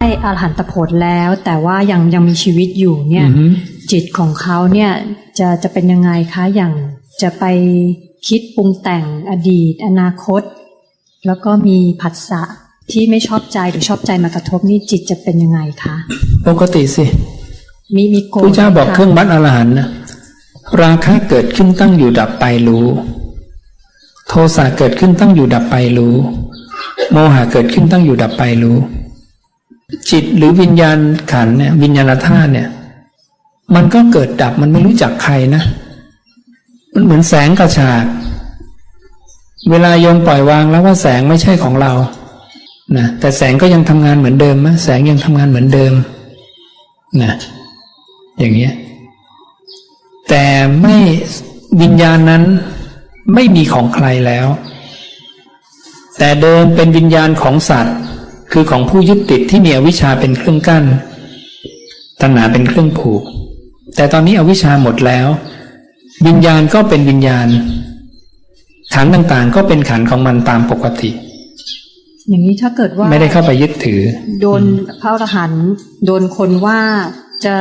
ได้อรหันตผลแล้ว แต่ว่ายังยังมีชีวิตอยู่เนี่ยอือฮึจิตของเขาเนี่ยจะจะเป็นยังไงคะอย่างจะไปคิดปรุงแต่งอดีต อนาคต แล้วก็มีผัสสะที่ไม่ชอบใจหรือชอบใจมากระทบนี่จิตจะเป็นยังไงคะปกติสิมีมีโกรธพระเจ้าบอกไหมะเครื่องวัดอรหันต์นะราคะเกิดขึ้นตั้งอยู่ดับไปรู้ โทสะเกิดขึ้นตั้งอยู่ดับไปรู้ โมหะเกิดขึ้นตั้งอยู่ดับไปรู้ จิตหรือวิญญาณขันเนี่ยวิญญาณธาตุเนี่ย มันก็เกิดดับมันไม่รู้จักใครนะ มันเหมือนแสงกระฉาก เวลายมปล่อยวางแล้วว่าแสงไม่ใช่ของเรานะแต่แสงก็ยังทำงานเหมือนเดิมไหมแสงยังทำงานเหมือนเดิมนะอย่างเงี้ยแต่ไม่วิญญาณนั้นไม่มีของใครแล้ว แต่เดิมเป็นวิญญาณของสัตว์ คือของผู้ยึดติดที่มีอวิชชาเป็นเครื่องกั้น ตัณหาเป็นเครื่องผูก แต่ตอนนี้อวิชชาหมดแล้ว วิญญาณก็เป็นวิญญาณ ขันธ์ต่างๆ ก็เป็นขันธ์ของมันตามปกติ อย่างนี้ถ้าเกิดว่า ไม่ได้เข้าไปยึดถือ โดนพระอรหันต์โดนคนว่าจะ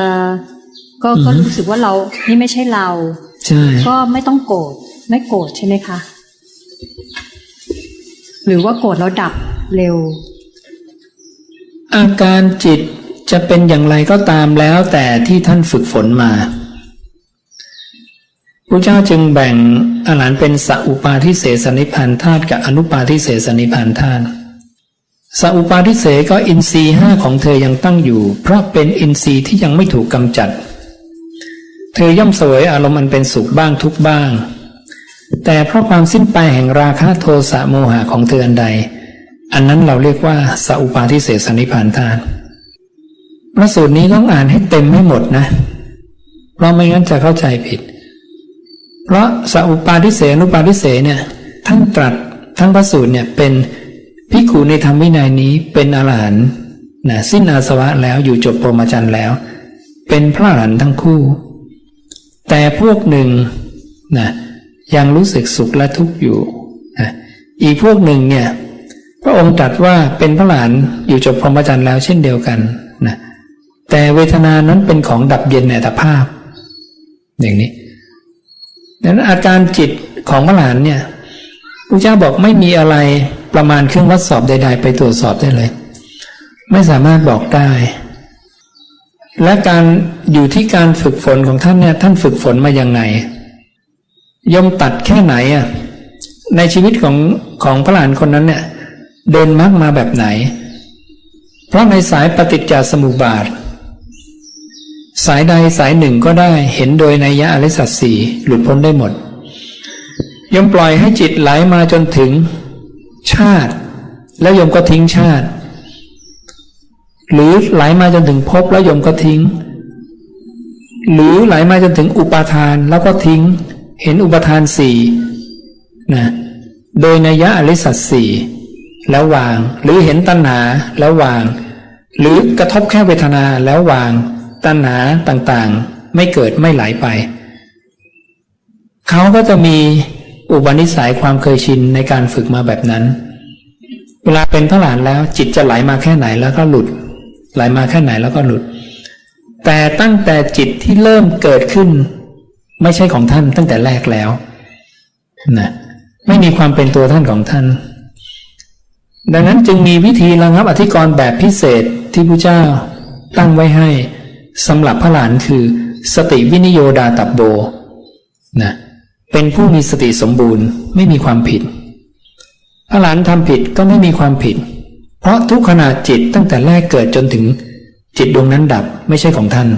ก็ก็อืมรู้สึกว่าเรานี่ไม่ใช่เราใช่ก็ไม่ต้องโกรธไม่โกรธใช่ไหมคะ หรือว่าโกรธแล้วดับเร็ว อาการจิตจะเป็นอย่างไรก็ตามแล้วแต่ที่ท่านฝึกฝนมาพระเจ้าจึงแบ่งอาหารเป็นสัอุปาทิเสสนิพพานธาตุกับอนุปาทิเสสนิพพานธาตุสัอุปาทิเสก็อินทรีห้าของเธอยังตั้งอยู่ เพราะเป็นอินทรีย์ที่ยังไม่ถูกกำจัด เธอย่อมเสวยอารมณ์อันเป็นสุขบ้างทุกบ้าง แต่เพราะความสิ้นไปแห่งราคะโทสะโมหะของเธออันใด อันนั้นเราเรียกว่าสัอุปาทิเสสนิพานธาตุพระสูตรนี้ต้องอ่านให้เต็มให้หมดนะ เพราะไม่งั้นจะเข้าใจผิด เพราะสัอุปาทิเสนุปาทิเสเนี่ยท่านตรัสทั้งพระสูตรเนี่ยเป็นภิกขุในธรรมวินัยนี้เป็นอรหันต์นะสิ้นอาสวะแล้วอยู่จบพรมจรรย์แล้ว เป็นพระอรหันต์ทั้งคู่ แต่พวกหนึ่งนะยังรู้สึกสุขและทุกข์อยู่นะอีกพวกหนึ่งเนี่ย พระองค์ตรัสว่าเป็นพระหลานอยู่จบพรหมจรรย์แล้วเช่นเดียวกันนะแต่เวทนานั้นเป็นของดับเย็นในอัตภาพ อย่างนี้ดังนั้นอาการจิตของพระหลานเนี่ยพระเจ้าบอกไม่มีอะไรประมาณเครื่องวัดสอบใด ๆ ไปตรวจสอบได้เลย ไม่สามารถบอกได้ และการอยู่ที่การฝึกฝนของท่านเนี่ยท่านฝึกฝนมาอยังไงยมตัดแค่ไหนอะในชีวิตของของพระหลานคนนั้นเนี่ย เดินมรรคมาแบบไหน เพราะในสายปฏิจจสมุปบาท สายใดสายหนึ่งก็ได้เห็นโดยนัยะอริสัตสีหลุดพ้นได้หมดยมปล่อยให้จิตไหลมาจนถึงชาติ แล้วยมก็ทิ้งชาติ หรือไหลมาจนถึงภพแล้วยมก็ทิ้ง หรือไหลมาจนถึงอุปาทานแล้วก็ทิ้ง เห็นอุปาทานสี่นะโดยนัยยะอริสัตสี่ แล้ววาง หรือเห็นตัณหาแล้ววาง หรือกระทบแค่เวทนาแล้ววาง ตัณหาต่างๆ ไม่เกิดไม่ไหลไป เขาก็จะมีอุปนิสัยความเคยชินในการฝึกมาแบบนั้น เวลาเป็นพระหลานแล้วจิตจะไหลมาแค่ไหนแล้วก็หลุด ไหลมาแค่ไหนแล้วก็หลุด แต่ตั้งแต่จิตที่เริ่มเกิดขึ้น ไม่ใช่ของท่านตั้งแต่แรกแล้วนะไม่มีความเป็นตัวท่านของท่าน ดังนั้นจึงมีวิธีระงับอธิกรณ์แบบพิเศษที่พระเจ้าตั้งไว้ให้สำหรับพระหลานคือสติวินิโยดาตับโบนะเป็นผู้มีสติสมบูรณ์ไม่มีความผิด พระหลานทำผิดก็ไม่มีความผิด เพราะทุกขณะจิตตั้งแต่แรกเกิดจนถึงจิตดวงนั้นดับไม่ใช่ของท่าน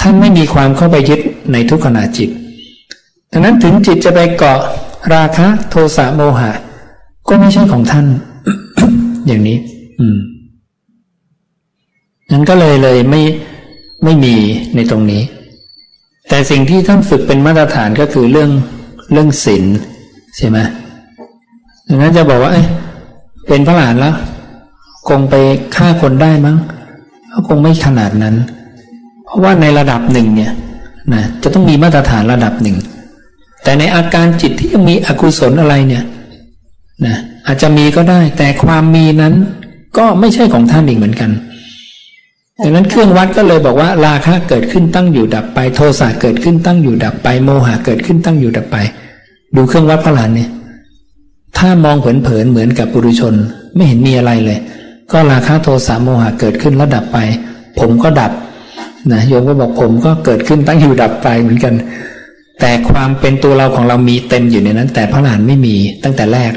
ท่านไม่มีความเข้าไปยึดในทุกขณะจิต ดังนั้นถึงจิตจะไปเกาะราคะโทสะโมหะ ก็ไม่ใช่ของท่าน อย่างนี้ อืมนั้นก็เลยเลยไม่ไม่มีในตรงนี้ แต่สิ่งที่ท่านฝึกเป็นมาตรฐานก็คือเรื่องเรื่องศีลใช่ไหมดังนั้นจะบอกว่าเอ้ยเป็นพระหลานแล้ว คงไปฆ่าคนได้มั้งก็คงไม่ขนาดนั้น เพราะว่าในระดับหนึ่งเนี่ยนะจะต้องมีมาตรฐานระดับหนึ่ง แต่ในอาการจิตที่ยังมีอกุศลอะไรเนี่ย นะ อาจจะมีก็ได้ แต่ความมีนั้นก็ไม่ใช่ของท่านอีกเหมือนกันดังนั้นเครื่องวัดก็เลยบอกว่า ราคะเกิดขึ้นตั้งอยู่ดับไป โทสะเกิดขึ้นตั้งอยู่ดับไป โมหะเกิดขึ้นตั้งอยู่ดับไป ดูเครื่องวัดพระหลานเนี่ยถ้ามองเผินๆเหมือนกับปุถุชน ไม่เห็นมีอะไรเลย ก็ราคะโทสะโมหะเกิดขึ้นแล้วดับไป ผมก็ดับนะโยมก็บอกผมก็เกิดขึ้นตั้งอยู่ดับไปเหมือนกัน แต่ความเป็นตัวเราของเรามีเต็มอยู่ในนั้น แต่พระหลานไม่มีตั้งแต่แรก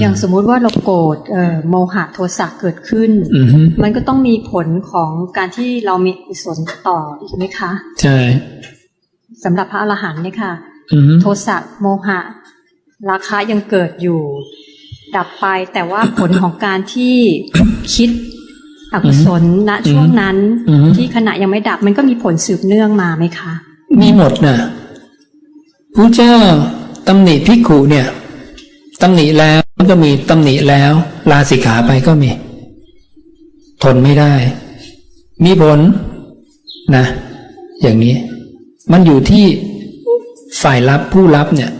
อย่างสมมุติว่าเราโกรธเอ่อโมหะโทสะเกิดขึ้นอือฮึมันก็ต้องมีผลของการที่เรามีกุศลต่ออีกไหมคะ ใช่สำหรับพระอรหันต์เนี่ยค่ะอือฮึโทสะโมหะ ราคะยังเกิดอยู่ ดับไปแต่ว่าผลของการที่คิดอกุศลณช่วงนั้นอือฮึที่ขณะยังไม่ดับมันก็มีผลสืบเนื่องมาไหมคะ มีหมดน่ะพระเจ้าตำหนิภิกขุเนี่ยตำหนิแล้ว มันก็มีตำหนิแล้ว ลาสิกขาไปก็มี ทนไม่ได้ มีผลนะ อย่างนี้ มันอยู่ที่ฝ่ายรับผู้รับเนี่ย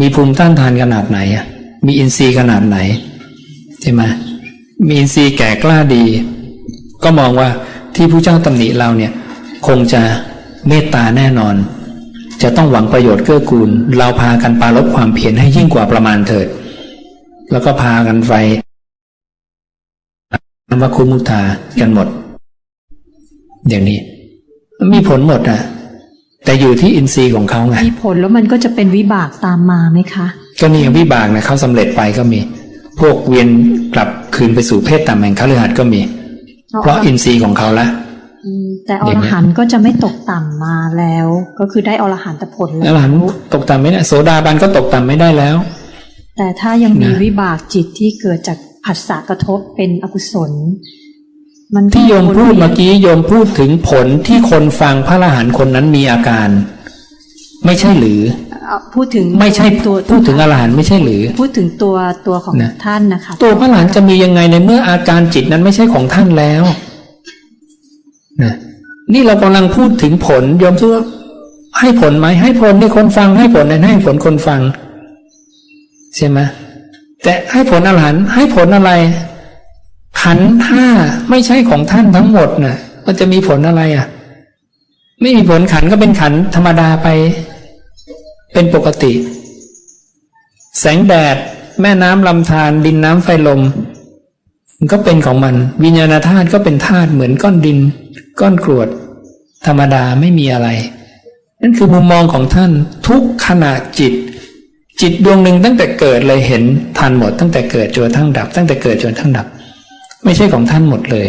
มีภูมิต้านทานขนาดไหนอะมีอินทรีย์ขนาดไหนใช่ไหมมีอินทรีย์แก่กล้าดี ก็มองว่าที่ผู้เจ้าตำหนิเราเนี่ย คงจะเมตตาแน่นอน จะต้องหวังประโยชน์เกื้อกูล เราพากันปารบความเพียรให้ยิ่งกว่าประมาณเถิด แล้วก็พากันไปนำมาคุมุทากันหมดอย่างนี้มันมีผลหมดอะแต่อยู่ที่อินทรีย์ของเขาไงมีผลแล้วมันก็จะเป็นวิบากตามมาไหมคะ ก็นี่อย่างวิบากนะเขาสำเร็จไปก็มี พวกเวียนกลับคืนไปสู่เพศต่ำแห่งคฤหัสถ์ก็มี เพราะอินทรีย์ของเขาละอืมแต่อรหันต์ก็จะไม่ตกต่ำมาแล้ว ก็คือได้อรหันตผลแล้แล้ววหลานตกต่ำไม่ได้โสดาบันก็ตกต่ำไม่ได้แล้ว แต่ถ้ายังมีนะวิบากจิตที่เกิดจากผัสสะกระทบเป็นอกุศล มันก็ที่โยมพูดวนวียนเมื่อกี้โยมพูดถึงผลที่คนฟังพระอรหันต์คนนั้นมีอาการ ไม่ใช่หรือเอ่อพูดถึงไม่ใช่ตัวพูดถึงอรหันต์ไม่ใช่หรือ พูดถึงตัวตัวของนะท่านนะคะ ตัวพระอรหันต์จะมียังไงในเมื่ออาการจิตนั้นไม่ใช่ของท่านแล้วนะนี่เรากำลังพูดถึงผลโยมคิดว่าให้ผลไหมให้ผลในคนฟังให้ผลในให้ผลคนฟัง ใช่ไหมแต่ให้ผลอรหันต์ให้ผลอะไร ขันห้าไม่ใช่ของท่านทั้งหมดน่ะ มันจะมีผลอะไรอะ ไม่มีผลขันก็เป็นขันธ์ธรรมดาไป เป็นปกติ แสงแดด แม่น้ำลำธารดินน้ำไฟลมมันก็เป็นของมัน วิญญาณธาตุก็เป็นธาตุเหมือนก้อนดิน ก้อนกรวด ธรรมดาไม่มีอะไร นั่นคือมุมมองของท่านทุกขณะจิต จิตดวงหนึ่งตั้งแต่เกิดเลยเห็นทันหมด ตั้งแต่เกิดจนกระทั่งดับ ตั้งแต่เกิดจนกระทั่งดับ ไม่ใช่ของท่านหมดเลย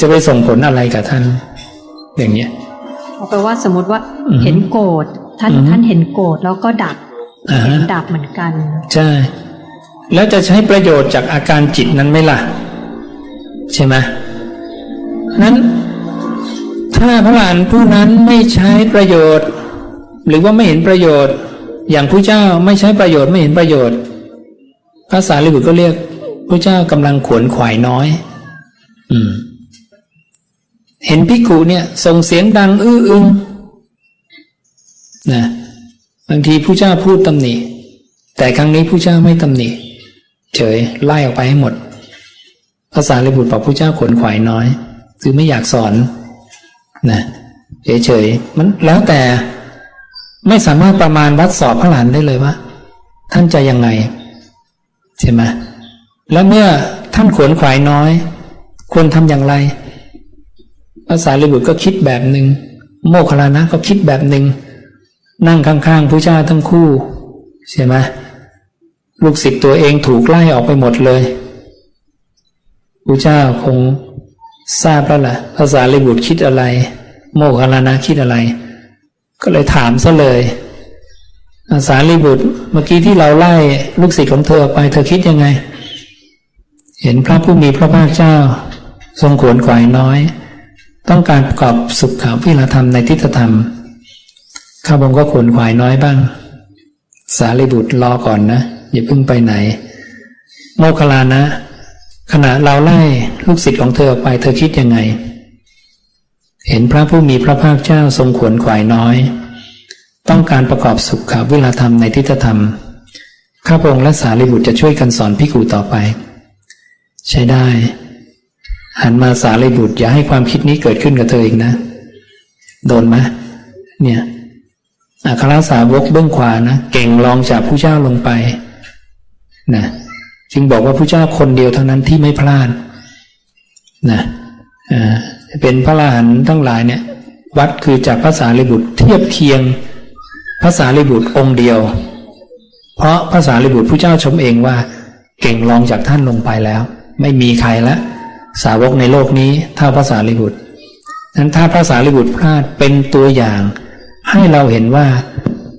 จะไปส่งผลอะไรกับท่าน อย่างเนี้ยเอาไปลว่าสมมติว่าอือฮึเห็นโกรธท่านอือฮึท่านเห็นโกรธแล้วก็ดับอ่าฮะเห็นดับเหมือนกัน ใช่ แล้วจะใช้ประโยชน์จากอาการจิตนั้นไหมล่ะ ใช่ไหมนั้น ถ้าพระหลานผู้นั้นไม่ใช้ประโยชน์ หรือว่าไม่เห็นประโยชน์ อย่างผู้เจ้าไม่ใช้ประโยชน์ไม่เห็นประโยชน์ภาษาลิบุตรก็เรียกผู้เจ้ากำลังขวนขวายน้อย อืม เห็นพิกุเนี่ยส่งเสียงดัง อื้ออึงนะบางทีผู้เจ้าพูดตำหนิแต่ครั้งนี้ผู้เจ้าไม่ตำหนิเฉยไล่ออกไปให้หมดภาษาลิบุตรบอกผู้เจ้าขวนขวายน้อย คือไม่อยากสอนนะเฉยๆมันแล้วแต่ ไม่สามารถประมาณวัดสอบพระหลานได้เลยว่าท่านจะยังไงใช่ไหมแล้วเมื่อท่านขวนขวายน้อย ควรทำอย่างไรภาษาลิบุตรก็คิดแบบหนึ่งโมคคลานะก็คิดแบบหนึ่งนั่งข้างๆผู้เจ้าทั้งคู่ใช่ไหมลูกศิษย์ตัวเองถูกไล่ออกไปหมดเลยผู้เจ้าคงทราบแล้วล่ะภาษาลิบุตรคิดอะไร โมคคลานะคิดอะไร ก็เลยถามซะเลยภาษาลิบุตร เมื่อกี้ที่เราไล่ลูกศิษย์ของเธอออกไป เธอคิดยังไง เห็นพระผู้มีพระภาคเจ้า ทรงขวนขวายน้อย ต้องการประกอบสุขวิรธรรมในทิฏฐธรรมข้าพงก็ขวนขวายน้อยบ้าง สารีบุตรรอก่อนนะ อย่าเพิ่งไปไหน โมคลานะ ขณะเราไล่ลูกศิษย์ของเธอออกไป เธอคิดยังไง เห็นพระผู้มีพระภาคเจ้าทรงขวนขวายน้อย ต้องการประกอบสุขวิรธรรมในทิฏฐธรรม ข้าพงและสารีบุตรจะช่วยกันสอนพิกูต่อไป ใช้ได้ หันมาสารีบุตรอย่าให้ความคิดนี้เกิดขึ้นกับเธออีกนะ โดนไหมเนี่ยอัครสาวกเบื้องขวานะเก่งรองจากผู้เจ้าลงไปนะจึงบอกว่าผู้เจ้าคนเดียวเท่านั้นที่ไม่พลาดนะอ่า เป็นพระอรหันต์ทั้งหลายเนี่ย วัดคือจากภาษาลิบุตรเทียบเคียงภาษาลิบุตรองค์เดียว เพราะภาษาลิบุตรผู้เจ้าชมเองว่า เก่งรองจากท่านลงไปแล้ว ไม่มีใครละสาวกในโลกนี้เท่าภาษาลิบุตรนั้นถ้าภาษาลิบุตรพลาดเป็นตัวอย่าง ให้เราเห็นว่า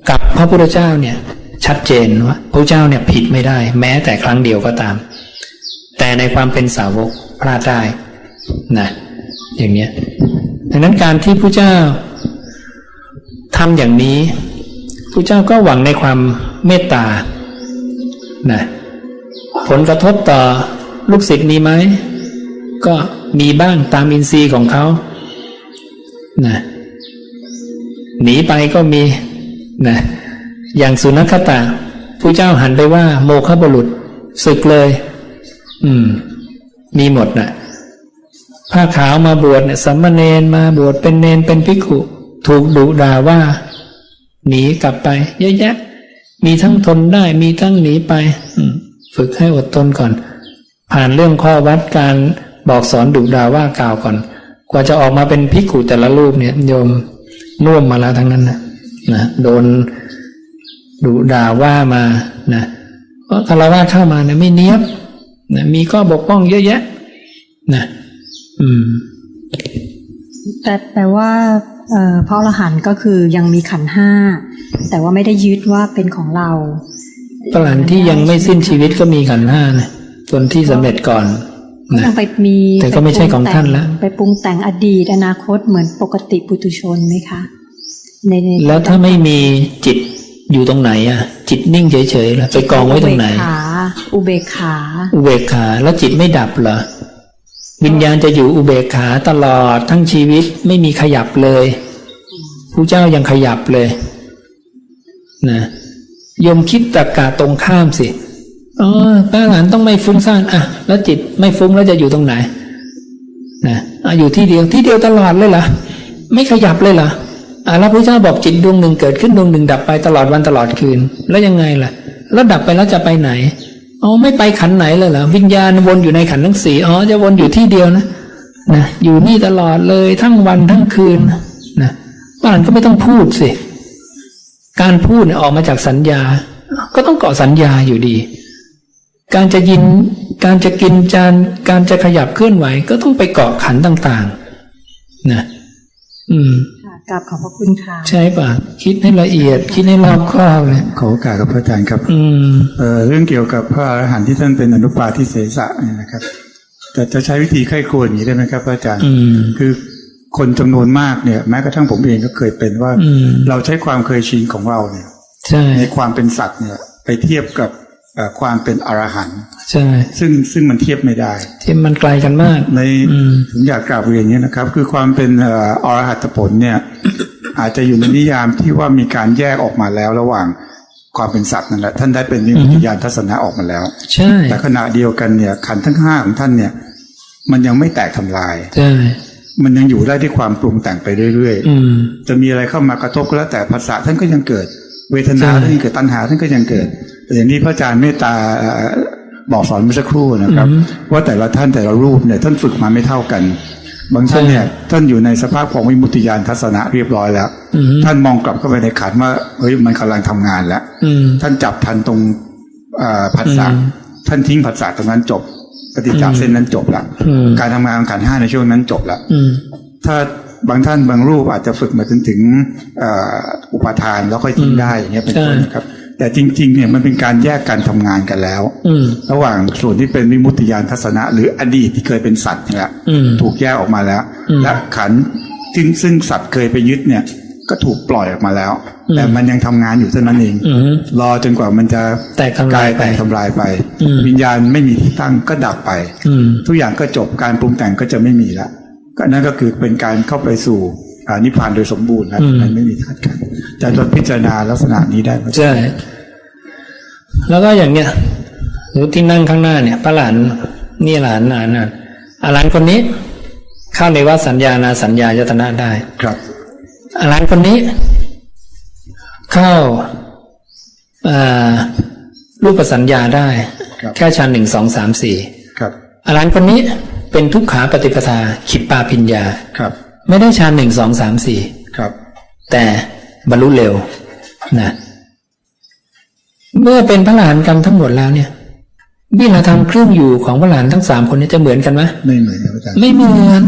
กับพระพุทธเจ้าเนี่ยชัดเจนว่าพระเจ้าเนี่ยผิดไม่ได้ แม้แต่ครั้งเดียวก็ตาม แต่ในความเป็นสาวกพลาดได้นะ อย่างเนี้ยดังนั้นการที่พระเจ้าทำอย่างนี้พระเจ้าก็หวังในความเมตตานะผลกระทบต่อลูกศิษย์มีไหม ก็มีบ้างตามอินทรีย์ของเขานะหนีไปก็มีนะอย่างสุนัขตะผู้เจ้าหันไปว่า โมฆะบุรุษศึกเลย อืม มีหมดน่ะ ผ้าขาวมาบวชเนี่ยสัมมาเนนมาบวชเป็นเนนเป็นภิกขุถูกดุด่าว่า หนีกลับไป เยอะแยะ มีทั้งทนได้มีทั้งหนีไปฝึกให้อดทนก่อน ผ่านเรื่องข้อวัดการบอกสอนดุด่าว่ากล่าวก่อน กว่าจะออกมาเป็นภิกขุแต่ละรูปเนี่ยโยมน่วมมาแล้วทั้งนั้นนะนะโดนดุด่าว่ามานะเพราะคารวะเข้ามาเนี่ยไม่เนี้ยบนะมีข้อบกพร่องเยอะแยะ นะ อืม แต่แต่ว่าเอ่อพระอรหันต์ก็คือยังมีขันธ์ห้า แต่ว่าไม่ได้ยึดว่าเป็นของเราตลานที่ยังไม่สิ้นชีวิตก็มีขันธ์ห้านะคนที่สำเร็จก่อนก็นะยังไปมีแต่ก็ไม่ใช่ของท่านละไปปรุงแต่งอดีตอนาคตเหมือนปกติปุถุชนไหมคะในในแล้วถ้าไม่มีจิตอยู่ตรงไหนอะ จิตนิ่งเฉยๆล่ะไปกองไว้ตรงไหนอุเบกขา อุเบกขาอุเบกขาแล้วจิตไม่ดับเหรอ วิญญาณจะอยู่อุเบกขาตลอดทั้งชีวิตไม่มีขยับเลยผู้เจ้ายังขยับเลยนะยมคิดตรกกะตรงข้ามสิอ๋อพระอรหันต์ต้องไม่ฟุ้งซ่านอะ แล้วจิตไม่ฟุ้งแล้วจะอยู่ตรงไหนนะอะอยู่ที่เดียวที่เดียวตลอดเลยเหรอไม่ขยับเลยเหรออะแล้วพระเจ้าบอกจิตดวงหนึ่งเกิดขึ้นดวงหนึ่งดับไปตลอดวันตลอดคืน แล้วยังไงล่ะ แล้วดับไปแล้วจะไปไหน อ๋อไม่ไปขันไหนเลยเหรอวิญญาณวนอยู่ในขันทั้งสี่อ๋อจะวนอยู่ที่เดียวนะนะอยู่นี่ตลอดเลยทั้งวันทั้งคืนนะบ้านก็ไม่ต้องพูดสิการพูดเนี่ยออกมาจากสัญญา ก็ต้องเกาะสัญญาอยู่ดี การจะยิน การจะกินจาน การจะขยับเคลื่อนไหว ก็ต้องไปเกาะขันต่าง ๆ นะ อืม กราบขอบพระคุณค่ะ ใช่ป่ะ คิดให้ละเอียด คิดให้รอบคอบเลยขอโอกาสกับพระอาจารย์ครับ อืมเอ่อเรื่องเกี่ยวกับพระอรหันต์ที่ท่านเป็นอนุปาทิเสสะเนี่ยนะครับจะจะใช้วิธีไข้ครวญอย่างนี้ได้ไหมครับพระอาจารย์อืมคือคนจำนวนมากเนี่ย แม้กระทั่งผมเองก็เคยเป็นว่าอืมเราใช้ความเคยชินของเราเนี่ยใช่ในความเป็นสัตว์เนี่ย ไปเทียบกับเอ่อ ความเป็นอรหันต์ใช่ซึ่งซึ่งมันเทียบไม่ได้ที่มันไกลกันมาก ในอืมผมอยากกราบเรียนอย่างนี้นะครับ คือความเป็นเอ่ออรหัตผลเนี่ย อาจจะอยู่ในนิยามที่ว่ามีการแยกออกมาแล้วระหว่างความเป็นสัตว์นั่นแหละท่านได้เป็นวิมุตติญาณทัศนะออกมาแล้ว ใช่ แต่ขณะเดียวกันเนี่ย ขันธ์ทั้งห้าของท่านเนี่ย มันยังไม่แตกทำลายใช่มันยังอยู่ได้ที่ความปรุงแต่งไปเรื่อยอืมๆจะมีอะไรเข้ามากระทบก็แล้วแต่ภาษาท่านก็ยังเกิด เวทนาใช่ท่านยังเกิดตัณหาท่านก็ยังเกิดแต่ อย่างที่พระอาจารย์เมตตาเอ่อบอกสอนเมื่อสักครู่นะครับ ว่าแต่ละท่านแต่ละรูปเนี่ยท่านฝึกมาไม่เท่ากัน บางท่านเนี่ยท่านอยู่ในสภาพของวิมุตติญาณทัศนะเรียบร้อยแล้วอืมท่านมองกลับเข้าไปในขันธ์ว่าเฮ้ยมันกำลังทำงานแล้วอืมท่านจับทันตรงเอ่อผัสสะอืมท่านทิ้งผัสสะตรงนั้นจบปฏิจจาอืมเส้นนั้นจบละอืมการทำงานของขันธ์ห้าในช่วงนั้นจบละอืมถ้าบางท่านบางรูปอาจจะฝึกมาจนถึงเอ่ออุปทานแล้วค่อยทิ้งอืมได้อย่างเงี้ยเป็นใช่ต้นนะครับ แต่จริง ๆ เนี่ยมันเป็นการแยกการทำงานกันแล้ว อืมระหว่างส่วนที่เป็นวิมุตติญาณทัศนะ หรืออดีตที่เคยเป็นสัตว์เนี่ยอืมถูกแยกออกมาแล้วอืมและขันธ์ซึ่งซึ่งสัตว์เคยไปยึดเนี่ย ก็ถูกปล่อยออกมาแล้วอืมแต่มันยังทำงานอยู่เท่านั้นเองอืมรอจนกว่ามันจะแตกทำลายไปแตกทำลายไปอืมวิญญาณไม่มีที่ตั้งก็ดับไปอืมทุกอย่างก็จบการปรุงแต่งก็จะไม่มีละก็นั่นก็คือเป็นการเข้าไปสู่อ่านิพพานโดยสมบูรณ์นะอืมมันไม่มีธาตุขันธ์จะลดพิจารณาลักษณะนี้ได้ไหมใช่ แล้วก็อย่างเนี้ยหรือที่นั่งข้างหน้าเนี่ยพระหลานนี่หลานหลานน่ะอรหันต์คนนี้ เข้าในว่าสัญญานาสัญญายตนะได้ ครับอรหันต์คนนี้ เข้าเอ่อรูปสัญญาได้ครับแค่ชั้นหนึ่งสองสามสี่ครับอรหันต์คนนี้เป็นทุกขาปฏิปทาขิปปาพิญญาครับ ไม่ได้ชั้นหนึ่งสองสามสี่ครับแต่บรรลุเร็วนะ เมื่อเป็นพระหลานกันทั้งหมดแล้วเนี่ยวิลธรรมเครื่องอยู่ของพระหลานทั้งสามคนนี้จะเหมือนกันไหมไม่เหมือนครับอาจารย์ไม่เหมือน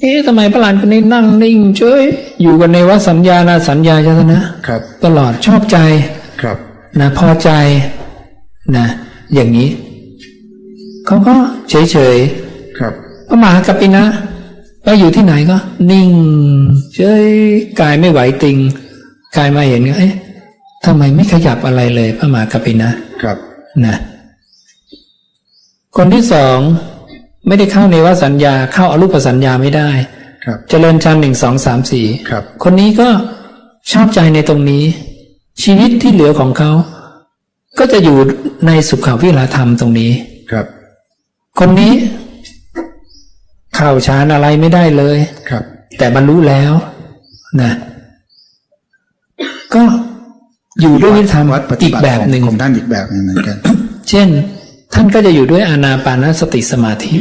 เอ๊ะทำไมพระหลานคนนี้นั่งนิ่งเฉยอยู่กันในวัดสัญญานาสัญญาจตนะ ครับ ตลอดชอบใจครับนะพอใจนะอย่างนี้เขาก็เฉยเฉยๆครับพระมหากัปปินะไปอยู่ที่ไหนก็ นิ่งเฉยกายไม่ไหวติงกายมาเห็นก็เอ๊ะ ทำไมไม่ขยับอะไรเลยพระมหากัปปินะครับนะคนที่สองไม่ได้เข้าในวสัญญาเข้าอรูปสัญญาไม่ได้ครับเจริญฌานหนึ่งสองสามสี่ครับ คนนี้ก็ชอบใจในตรงนี้ ชีวิตที่เหลือของเขา ก็จะอยู่ในสุขวิลาธรรมตรงนี้ครับ คนนี้เข้าฌานอะไรไม่ได้เลยครับ แต่บรรลุแล้วนะ ก็ อยู่ด้วยวิธีธรรมวัดปฏิอีกบัติแบบหนึ่งของท่านอีกแบบหนึ่งเหมือนกัน เช่น ท่านก็จะอยู่ด้วยอานาปานสติสมาธิ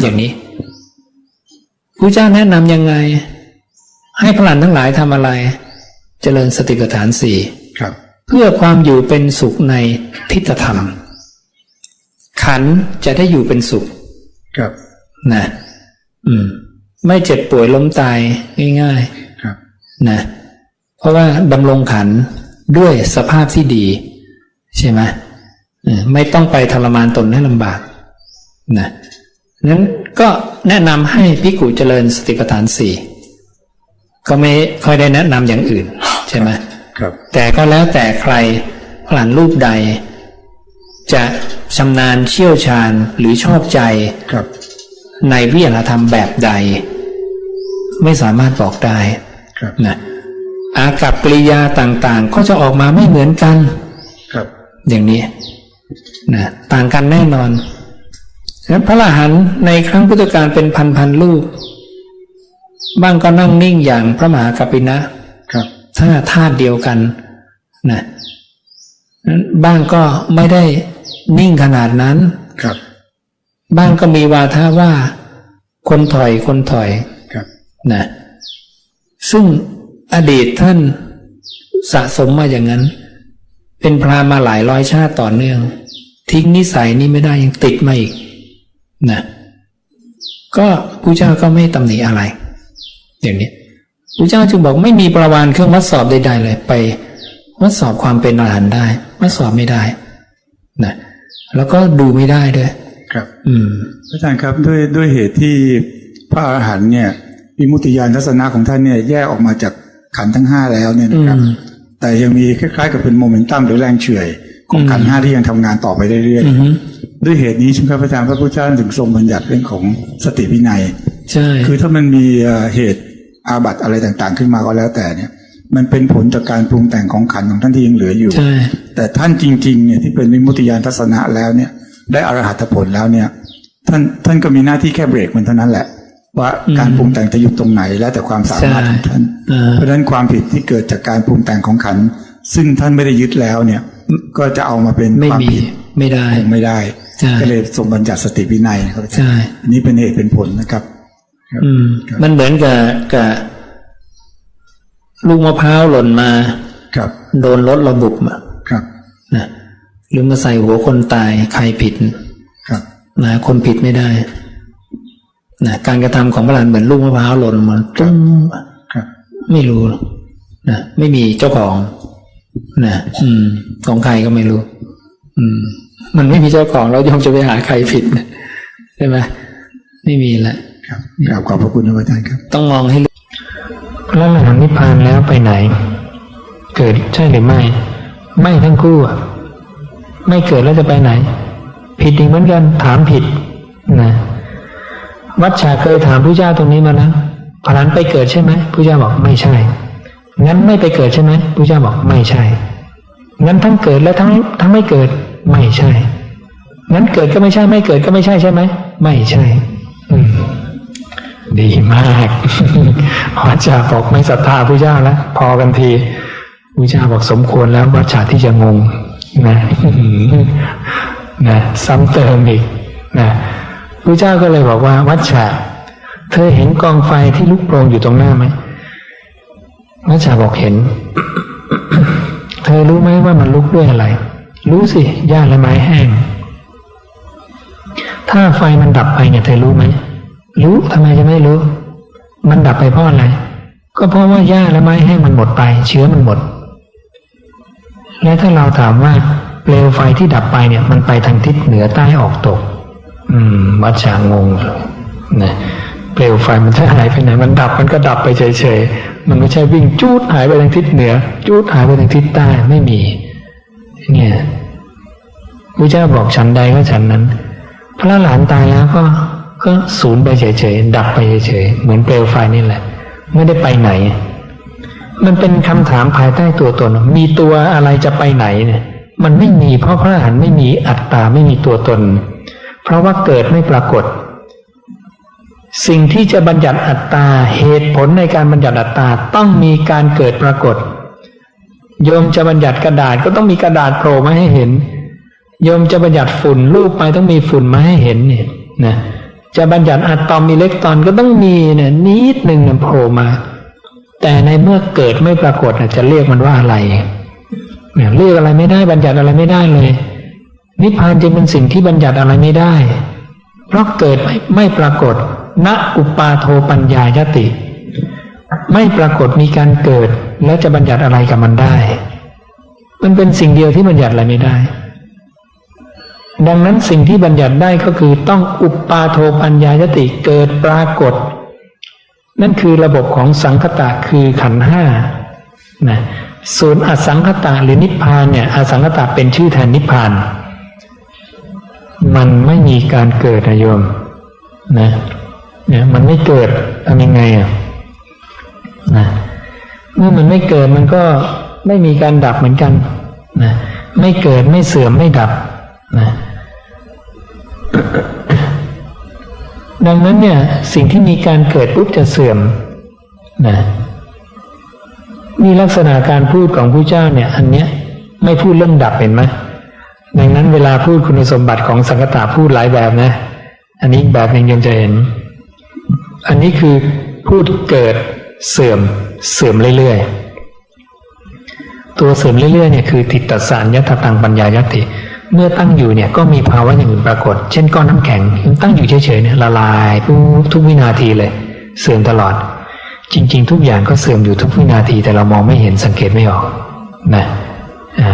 อย่างนี้พระเจ้าแนะนำยังไง ให้พระหลานทั้งหลายทำอะไร เจริญสติปัฏฐานสี่ครับเพื่อความอยู่เป็นสุขในทิฏฐธรรม ขันธ์จะได้อยู่เป็นสุข ครับนะอืม ไม่เจ็บป่วยล้มตายง่ายครับๆนะ เพราะว่าดำรงขันธ์ ด้วยสภาพที่ดี ใช่ไหมเออไม่ต้องไปทรมานตนให้ลำบากนะนั้นก็แนะนำให้พิกุเจริญสติปัฏฐานสี่ก็ไม่ค่อยได้แนะนำอย่างอื่น ใช่ไหมครับ แต่ก็แล้วแต่ใครพลันรูปใด จะชำนาญเชี่ยวชาญหรือชอบใจครับในวิทยาธรรมแบบใด ไม่สามารถบอกได้ครับนะ อากับกริยาต่างๆ ก็จะออกมาไม่เหมือนกันครับ อย่างนี้นะต่างกันแน่นอนแล้วพระอรหันต์ในครั้งพุทธกาลเป็นพันๆรูปบ้างก็นั่งนิ่งอย่างพระมหากัปปินะครับถ้าธาตุเดียวกันนะนั้นบ้างก็ไม่ได้นิ่งขนาดนั้นครับ บ้างก็มีวาทะว่าคนถอยคนถอยครับนะซึ่ง อดีตท่านสะสมมาอย่างนั้น เป็นพรามมาหลายร้อยชาติต่อเนื่อง ทิ้งนิสัยนี้ไม่ได้ยังติดมาอีกนะก็พระเจ้าก็ไม่ตำหนิอะไร อย่างนี้พระเจ้าจึงบอกไม่มีประวานเครื่องวัดสอบใด ๆ เลย ไปวัดสอบความเป็นอรหันต์ได้วัดสอบไม่ได้นะแล้วก็ดูไม่ได้ด้วยครับ อืมอาจารย์ครับด้วยด้วยเหตุที่พระอรหันต์เนี่ยวิมุตติญาณทัศนะของท่านเนี่ยแยกออกมาจาก ขันธ์ทั้งห้าแล้วเนี่ยนะครับอืมแต่ยังมีคล้ายๆ กับเป็นโมเมนตัมหรือแรงเฉื่อยของขันธ์ห้าที่ยังทำงานต่อไปเรื่อยอือฮึๆด้วยเหตุนี้ใช่ไหมครับอาจารย์พระพุทธเจ้าถึงทรงบัญญัติเรื่องของสติวินัยใช่คือถ้ามันมีเอ่อเหตุอาบัติอะไรต่างๆ ขึ้นมาก็แล้วแต่เนี่ย มันเป็นผลจากการปรุงแต่งของขันธ์ของท่านที่ยังเหลืออยู่ใช่แต่ท่านจริงๆเนี่ยที่เป็นวิมุตติญาณทัศนะแล้วเนี่ย ได้อรหัตผลแล้วเนี่ย ท่านท่านก็มีหน้าที่แค่เบรกมันเท่านั้นแหละ ว่าการปรุงแต่งจะหยุดตรงไหนแล้วแต่ความสามารถของท่านอ่าเพราะฉะนั้นความผิดที่เกิดจากการปรุงแต่งของขันธ์ซึ่งท่านไม่ได้ยึดแล้วเนี่ย ก็จะเอามาเป็นไม่ความมีผิดไม่ได้คงไม่ได้ใช่ก็เลยทรงบัญญัติสติวินัยครับอาจารย์ใช่อันนี้เป็นเหตุเป็นผลนะครับ อืมครับมันเหมือนกับกับลูกมะพร้าวหล่นมา ครับ โดนรถระบุมาครับนะหรือมาใส่หัวคนตายใครผิด ครับนะคนผิดไม่ได้ นะการกระทำของพระหลานเหมือนลูกมะพร้าวหล่นมาตุ้มครับไม่รู้นะไม่มีเจ้าของนะอืม ของใครก็ไม่รู้ อืม มันไม่มีเจ้าของเรายอมจะไปหาใครผิดนะใช่ไหมไม่มีแหละครับกราบขอบพระคุณครับอาจารย์ครับ ต้องมองให้ลึกแล้วหลังนิพพานแล้วไปไหน เกิดใช่หรือไม่ ไม่ทั้งคู่อะไม่เกิดแล้วจะไปไหน ผิดอีกเหมือนกันถามผิดนะ วัดฉาเคยถามพระเจ้าตรงนี้มาแล้วพลันไปเกิดใช่ไหมพระเจ้าบอกไม่ใช่ งั้นไม่ไปเกิดใช่ไหมพระเจ้าบอกไม่ใช่ งั้นทั้งเกิดและทั้งทั้งไม่เกิดไม่ใช่ งั้นเกิดก็ไม่ใช่ไม่เกิดก็ไม่ใช่ใช่ไหมไม่ใช่อืมดีมากวัชชาบอกไม่ศรัทธาพระเจ้าแล้วพอกันทีพระเจ้าบอกสมควรแล้ววัชชาที่จะงงนะนะซ้ำเติมอีกนะ พระเจ้าก็เลยบอกว่าวัชชา เธอเห็นกองไฟที่ลุกโปรงอยู่ตรงหน้าไหมวัชชาบอกเห็น เธอรู้ไหมว่ามันลุกด้วยอะไร รู้สิหญ้าและไม้แห้ง ถ้าไฟมันดับไปเนี่ยเธอรู้ไหมรู้ทำไมจะไม่รู้ มันดับไปเพราะอะไรก็เพราะว่าหญ้าและไม้แห้งมันหมดไป เชื้อมันหมด และถ้าเราถามว่าเปลวไฟที่ดับไปเนี่ย มันไปทางทิศเหนือใต้ออกตก อืมวัดฉางงงเลยนะเปลวไฟมันจะหายไปไหน มันดับมันก็ดับไปเฉยๆ มันไม่ใช่วิ่งจูดหายไปทางทิศเหนือ จูดหายไปทางทิศใต้ไม่มี เนี่ยพระเจ้าบอกฉันใดก็ฉันนั้น พระหลานตายแล้วก็ก็สูญไปเฉยๆดับไปเฉยๆเหมือนเปลวไฟนี่แหละ ไม่ได้ไปไหน มันเป็นคำถามภายใต้ตัวตน มีตัวอะไรจะไปไหนเนี่ย มันไม่มีเพราะพระอรหันไม่มีอัตตาไม่มีตัวตน เพราะว่าเกิดไม่ปรากฏ สิ่งที่จะบัญญัติอัตตาเหตุผลในการบัญญัติอัตตาต้องมีการเกิดปรากฏ โยมจะบัญญัติกระดาษก็ต้องมีกระดาษโผล่มาให้เห็น โยมจะบัญญัติฝุ่นรูปไปต้องมีฝุ่นมาให้เห็นเนี่ยนะจะบัญญัติอะตอมอิเล็กตรอนก็ต้องมีเนี่ยนิดหนึ่งเนี่ยโผล่มา แต่ในเมื่อเกิดไม่ปรากฏจะเรียกมันว่าอะไรเนี่ยเรียกอะไรไม่ได้บัญญัติอะไรไม่ได้เลย นิพพานจึงเป็นสิ่งที่บัญญัติอะไรไม่ได้ เพราะเกิดไม่ไม่ปรากฏ ณ อุปาโทปัญญายติ ไม่ปรากฏมีการเกิด แล้วจะบัญญัติอะไรกับมันได้ มันเป็นสิ่งเดียวที่บัญญัติอะไรไม่ได้ ดังนั้นสิ่งที่บัญญัติได้ก็คือต้องอุปาโทปัญญายติเกิดปรากฏ นั่นคือระบบของสังคตะคือขันห้านะส่วนอสังคตะหรือนิพพานเนี่ยอสังคตะเป็นชื่อแทนนิพพาน มันไม่มีการเกิดนะโยมนะเนี่ยมันไม่เกิดทำยังไงอะนะเมื่อมันไม่เกิดมันก็ไม่มีการดับเหมือนกันนะไม่เกิดไม่เสื่อมไม่ดับนะดังนั้นเนี่ยสิ่งที่มีการเกิดปุ๊บจะเสื่อมนะนี่ลักษณะการพูดของผู้เจ้าเนี่ย อันเนี้ย ไม่พูดเรื่องดับเห็นไหม ดังนั้นเวลาพูดคุณสมบัติของสังกตาพูดหลายแบบนะ อันนี้แบบหนึ่งยังจะเห็น อันนี้คือพูดเกิดเสื่อมเสื่อมเรื่อยๆ ตัวเสื่อมเรื่อยๆเนี่ยคือติดตัสารยัตตังปัญญายติ เมื่อตั้งอยู่เนี่ยก็มีภาวะอย่างอื่นปรากฏ เช่นก้อนน้ำแข็งตั้งอยู่เฉยๆเนี่ยละลายปุ๊บทุกวินาทีเลย เสื่อมตลอด จริง ๆ ทุกอย่างก็เสื่อมอยู่ทุกวินาที แต่เรามองไม่เห็นสังเกตไม่ออกนะอ่า